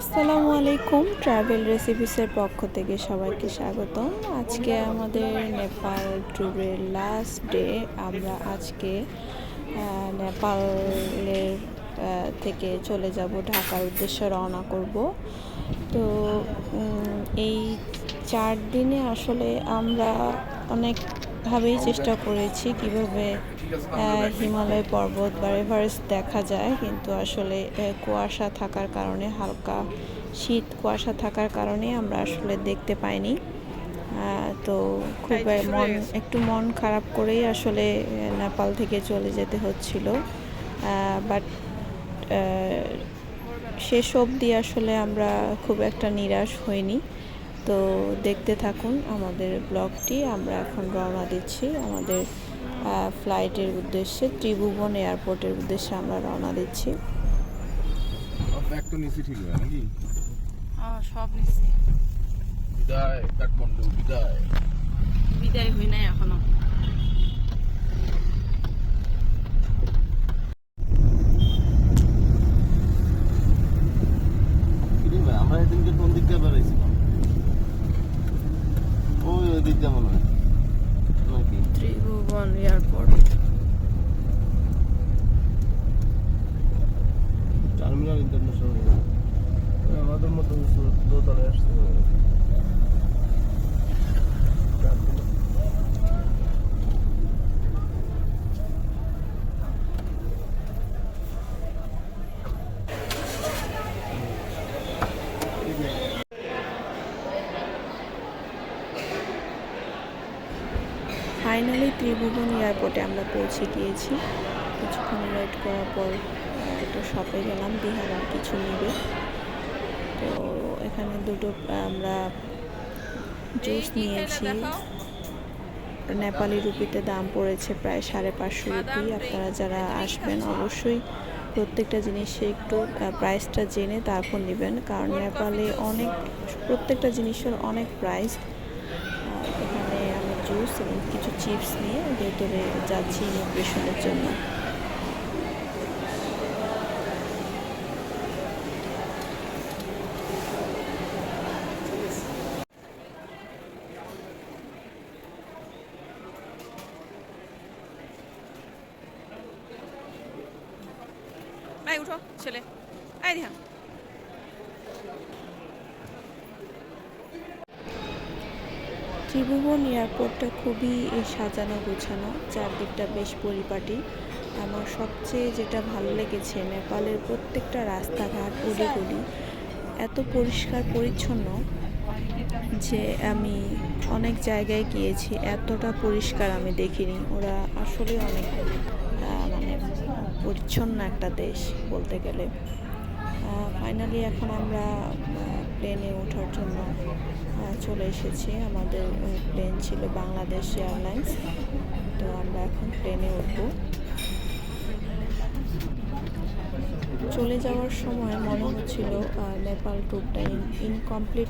আসসালামু আলাইকুম ট্রাভেল রেসিপিসের পক্ষ থেকে সবাইকে স্বাগতম। আজকে আমাদের নেপাল ট্যুরের লাস্ট ডে আমরা আজকে নেপালের থেকে চলে যাব ঢাকার উদ্দেশ্যে রওনা করব। তো এই চার দিনে আসলে আমরা অনেকভাবেই চেষ্টা করেছি কীভাবে হিমালয় পর্বত বা এভারেস্ট দেখা যায়। কিন্তু আসলে কুয়াশা থাকার কারণে হালকা শীত কুয়াশা থাকার কারণে আমরা আসলে দেখতে পাইনি। তো খুব মন একটু মন খারাপ করেই আসলে নেপাল থেকে চলে যেতে হচ্ছিল। বাট শেষ অবধি আসলে আমরা খুব একটা নিরাশ হইনি। তো দেখতে থাকুন আমাদের ব্লগটি। আমরা এখন রওনা দিচ্ছি আমাদের ফ্লাইটের উদ্দেশ্যে ত্রিভুবন এয়ারপোর্টের উদ্দেশ্যে আমরা রওনা দিচ্ছি। হয় সব বিদায় বিদায়। বিদায় হই নাই এখনও। দিয়ে মনে হয় নাকি? ত্রিভুবন এয়ারপোর্ট। Terminal international. আমাদের মতো দোতলায় আসতে ফাইনালি ত্রিভুবন এয়ারপোর্টে আমরা পৌঁছে গিয়েছি। কিছুক্ষণ ওয়েট করার পর একটা শপে গেলাম বিহার কিছু নেবে। তো এখানে দুটো আমরা জুস নিয়েছি। নেপালি রুপিতে দাম পড়েছে প্রায় সাড়ে পাঁচশো রুপি। আপনারা যারা আসবেন অবশ্যই প্রত্যেকটা জিনিসে একটু প্রাইসটা জেনে তারপর নেবেন। কারণ নেপালে অনেক প্রত্যেকটা জিনিসের অনেক প্রাইস জুস এবং কিছু চিপস নিয়ে ভেতরে যাচ্ছি ইমিগ্রেশনের জন্য। ছেলে। এই ধ্যান ত্রিভুবন এয়ারপোর্টটা খুবই সাজানো, গোছানো, চারদিকটা বেশ পরিপাটি। আমার সবচেয়ে যেটা ভালো লেগেছে, নেপালের প্রত্যেকটা রাস্তাঘাট অলিগলি এত পরিষ্কার, পরিচ্ছন্ন যে আমি অনেক জায়গায় গিয়েছি, এতটা পরিষ্কার আমি দেখিনি। ওরা আসলে অনেক মানে পরিচ্ছন্ন একটা দেশ বলতে গেলে। ফাইনালি এখন আমরা প্লেনে ওঠার জন্য চলে এসেছি। আমাদের প্লেন ছিল বাংলাদেশ এয়ারলাইন্স তো আমরা এখন প্লেনে উঠব। চলে যাওয়ার সময় মনে হচ্ছিল নেপাল ট্যুরটা ইনকমপ্লিট